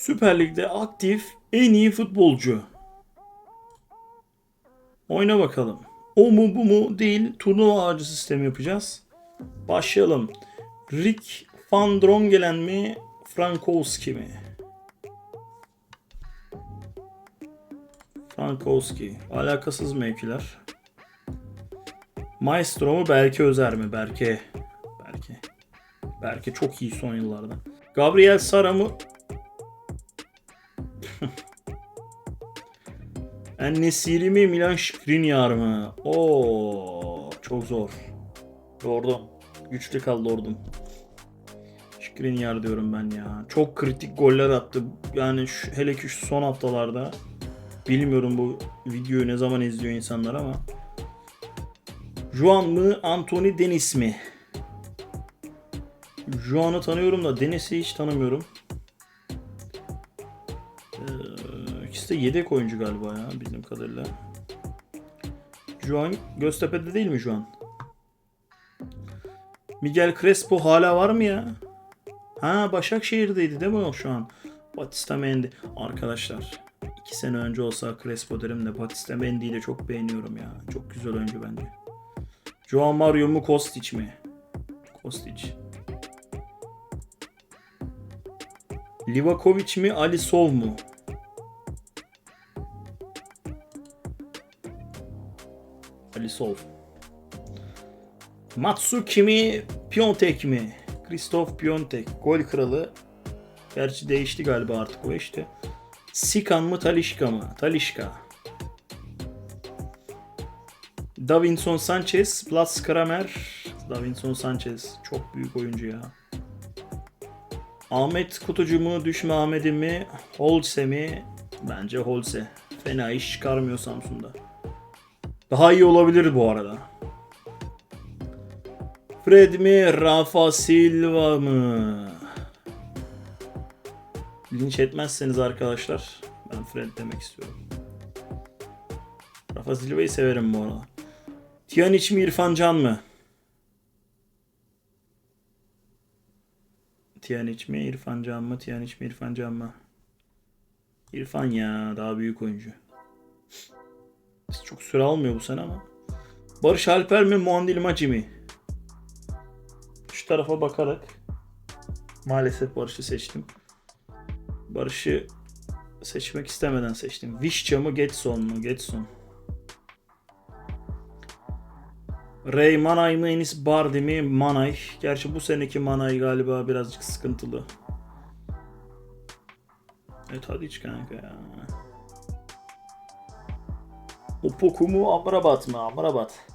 Süper Lig'de aktif en iyi futbolcu. Oyna bakalım. O mu bu mu değil turnuva ağacı sistemi yapacağız. Başlayalım. Rick Van Drongelen mi? Frankowski mi? Frankowski. Alakasız mevkiler. Maestro mu? Berke Özer mi? Berke. Berke. Berke çok iyi son yıllarda. Gabriel Sara mı? Ennesiri mi? Milan Skriniar mı? Oo, çok zor. Lordum. Güçlü kaldı Lordum. Skriniar diyorum ben ya. Çok kritik goller attı. Yani şu, hele ki şu son haftalarda. Bilmiyorum bu videoyu ne zaman izliyor insanlar ama. Juan mı? Anthony Denis mi? Juan'ı tanıyorum da Denis'i hiç tanımıyorum. De yedek oyuncu galiba ya bildiğim kadarıyla. Juan Göztepe'de değil mi Juan? Miguel Crespo hala var mı ya? Ha Başakşehir'deydi değil mi o şu an? Batista Mendy. Arkadaşlar iki sene önce olsa Crespo derim de Batista Mendy'yi de çok beğeniyorum ya. Çok güzel oyuncu bence. Joao Mario mu Kostic mi? Kostic. Livakovic mi Ali Sov mu? Sov. Matsuki mi Piontek mi? Christoph Piontek. Gol kralı. Gerçi değişti galiba artık o işte. Sikan mı Talişka mı? Talişka. Davinson Sanchez, Blas Kramer. Davinson Sanchez çok büyük oyuncu ya. Ahmet Kutucu mu, Düşme Ahmet'i mi, Holse mi? Bence Holse. Fena iş çıkarmıyor Samsun'da. Daha iyi olabilir bu arada. Fred mi, Rafa Silva mı? Linç etmezseniz arkadaşlar ben Fred demek istiyorum. Rafa Silva'yı severim bu arada. Tiyaniç mi İrfan Can mı? Tiyaniç mi İrfan Can mı? Tiyaniç mi İrfan Can mı? İrfan ya daha büyük oyuncu. Çok süre almıyor bu sene ama. Barış Alper mi Muandil Maci mi? Şu tarafa bakarak maalesef Barış'ı seçtim. Barış'ı seçmek istemeden seçtim. Vişça mı Getson mu? Getson. Ray Manay mı Enis Bardi mi? Manay. Gerçi bu seneki Manay galiba birazcık sıkıntılı. Evet hadi iç kanka ya. Opoku mu Amrabat mı? Amrabat.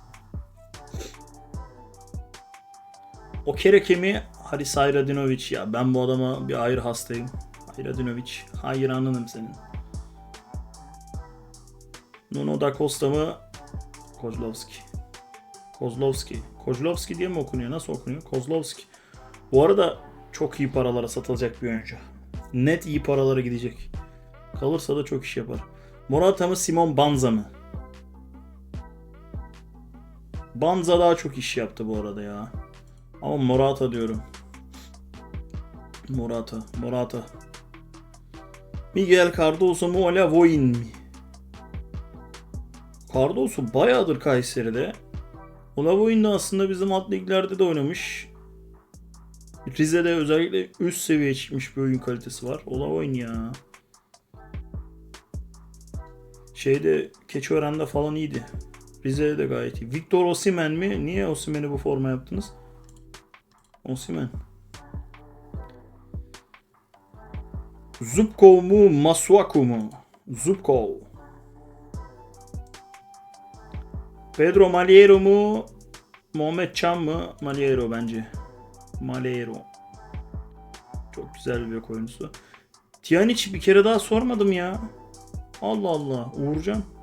Okereke mi? Haris Hayradinovic ya. Ben bu adama bir ayrı hastayım. Hayradinovic. Hayranınım senin. Nuno da Costa mı? Kozlovski. Kozlovski. Kozlovski diye mi okunuyor? Nasıl okunuyor? Kozlovski. Bu arada çok iyi paralara satılacak bir oyuncu. Net iyi paralara gidecek. Kalırsa da çok iş yapar. Morata mı Simon Banza mı? Banza daha çok iş yaptı bu arada ya. Ama Morata diyorum. Morata, Morata. Miguel Cardoso mu Ola Voin mi? Cardoso bayağıdır Kayseri'de. Olavoy'un da aslında bizim alt liglerde de oynamış. Rize'de özellikle üst seviye çıkmış bir oyun kalitesi var. Olavoy'un ya. Şeyde Keçiören'de falan iyiydi. Rize'de de gayet iyi. Victor Osimhen mi? Niye Osimhen'i bu forma yaptınız? Osimhen. Zubkov mu? Masuaku mu? Zubkov. Pedro Maliero mu? Muhammed Can mı? Maliero bence. Maliero. Çok güzel bir oyuncusu. Tiyanic bir kere daha sormadım ya. Allah Allah. Uğurcan.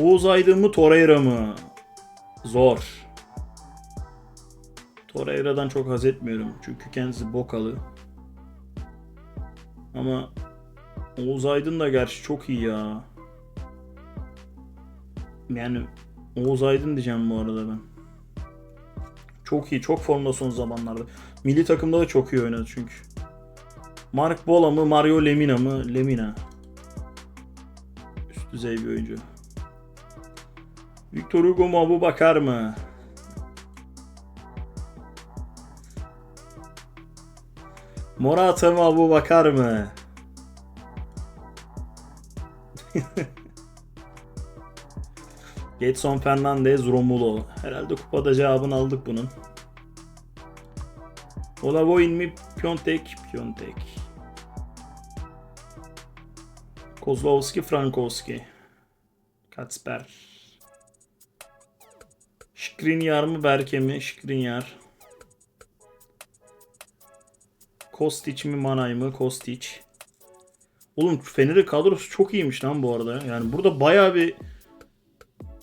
Oğuz Aydın mı Torreira mı? Zor. Torreira'dan çok haz etmiyorum. Çünkü kendisi bokalı. Ama Oğuz Aydın da gerçi çok iyi ya. Yani Oğuz Aydın diyeceğim bu arada ben. Çok iyi. Çok formda son zamanlarda. Milli takımda da çok iyi oynadı çünkü. Mark Bola mı? Mario Lemina mı? Lemina. Üst düzey bir oyuncu. Victor Hugo mu? Abu Bakar mı? Morata mı? Abu Bakar mı? Getson Fernandez, Romulo. Herhalde kupada cevabını aldık bunun. Olavoin mi? Piontek, Piontek. Kozlowski, Frankowski. Kacper. Skriniar mı? Berke mi? Skriniar. Kostic mi? Manay mı? Kostic. Oğlum Fener'in kadrosu çok iyiymiş lan bu arada. Yani burada bayağı bir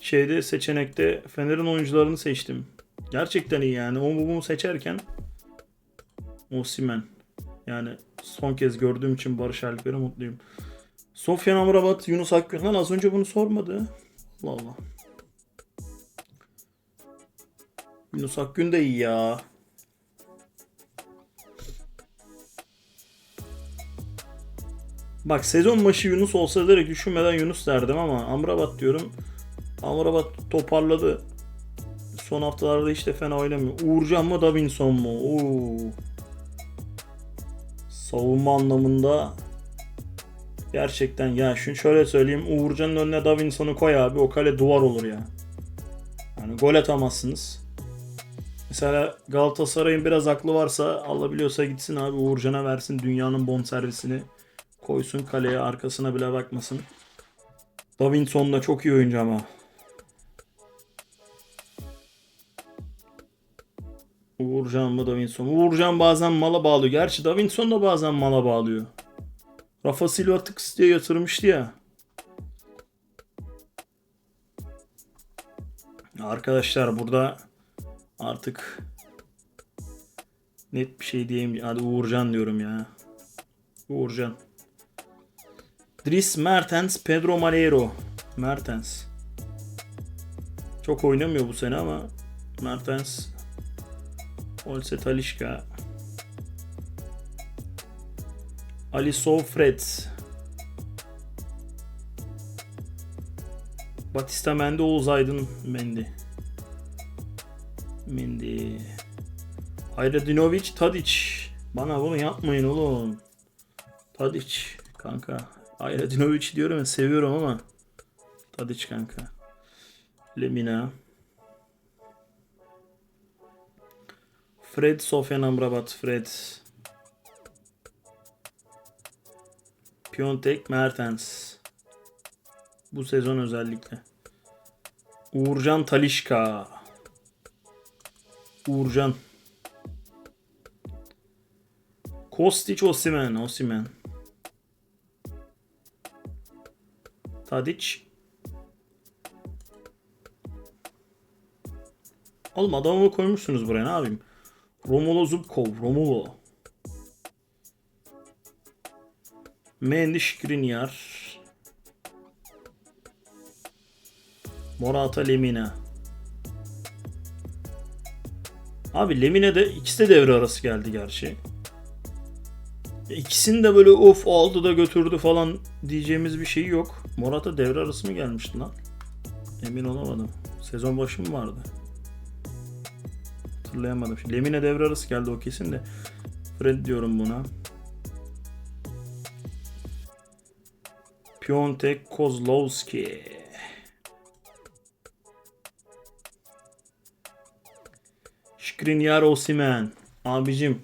şeyde seçenekte Fener'in oyuncularını seçtim. Gerçekten iyi yani. O bunu seçerken Osimen. Yani son kez gördüğüm için Barış Alper'e mutluyum. Sofyan Amrabat, Yunus Akgün. Lan az önce bunu sormadı. Allah Allah. Yunus Akgün de iyi ya. Bak sezon başı Yunus olsa direkt düşünmeden Yunus derdim ama Amrabat diyorum. Amrabat toparladı. Son haftalarda işte fena oynamıyor. Uğurcan mı Davinson mu? Oo. Savunma anlamında gerçekten ya şunu şöyle söyleyeyim. Uğurcan'ın önüne Davinson'u koy abi o kale duvar olur ya. Yani gol atamazsınız. Mesela Galatasaray'ın biraz aklı varsa alabiliyorsa gitsin abi Uğurcan'a versin dünyanın bonservisini koysun kaleye arkasına bile bakmasın. Davinson da çok iyi oyuncu ama. Uğurcan mı Davinson? Uğurcan bazen mala bağlıyor. Gerçi Davinson da bazen mala bağlıyor. Rafa Silva tıks diye yatırmıştı ya. Arkadaşlar burada artık net bir şey diyeyim. Hadi Uğurcan diyorum ya. Uğurcan. Dries Mertens, Pedro Malheiro. Mertens. Çok oynamıyor bu sene ama Mertens Olse Talişka. Ali Sofred. Batista Mendy, Oğuz Aydın Mendy. Mendy. Hayradinovic, Tadic. Bana bunu yapmayın oğlum. Tadic kanka. Hayradinovic diyorum ya seviyorum ama. Tadic kanka. Lemina. Fred Sofyan Amrabat Fred. Piontek Mertens. Bu sezon özellikle. Uğurcan Talişka. Uğurcan. Kostic Osimen. Osimen. Tadic. Oğlum adamımı koymuşsunuz buraya ne yapayım? Romulo Zubkov. Romulo. Mendy Skriniar. Morata Lemina. Abi Lemine de ikisi de devre arası geldi gerçi. İkisini de böyle of aldı da götürdü falan diyeceğimiz bir şey yok. Morata devre arası mı gelmişti lan? Emin olamadım. Sezon başı mı vardı? Hatırlayamadım. Lemine devre arası geldi o kesin de. Fred diyorum buna. Piontek Kozlowski. Skriniar Osimen. Abicim.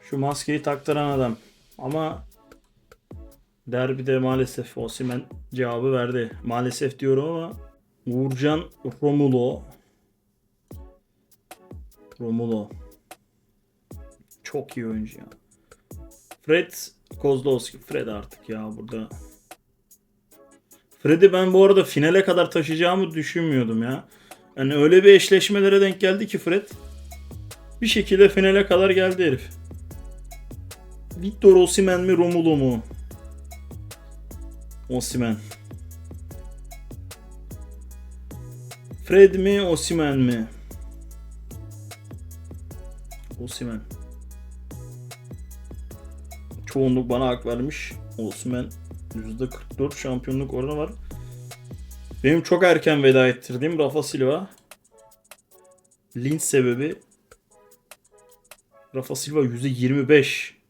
Şu maskeyi taktıran adam. Ama derbide maalesef Osimen cevabı verdi. Maalesef diyorum ama Uğurcan Romulo. Romulo. Çok iyi oyuncu ya. Fred Kozlowski. Fred artık ya burada. Fred'i ben bu arada finale kadar taşıyacağımı düşünmüyordum ya. Yani öyle bir eşleşmelere denk geldi ki Fred. Bir şekilde finale kadar geldi herif. Victor Osimhen mi Romulo mu? Osimhen. Fred mi Osimhen mi? Osimhen. Çoğunluk bana hak vermiş. Osimhen %44 şampiyonluk oranı var. Benim çok erken veda ettirdiğim Rafa Silva. Linç sebebi Rafa Silva %25.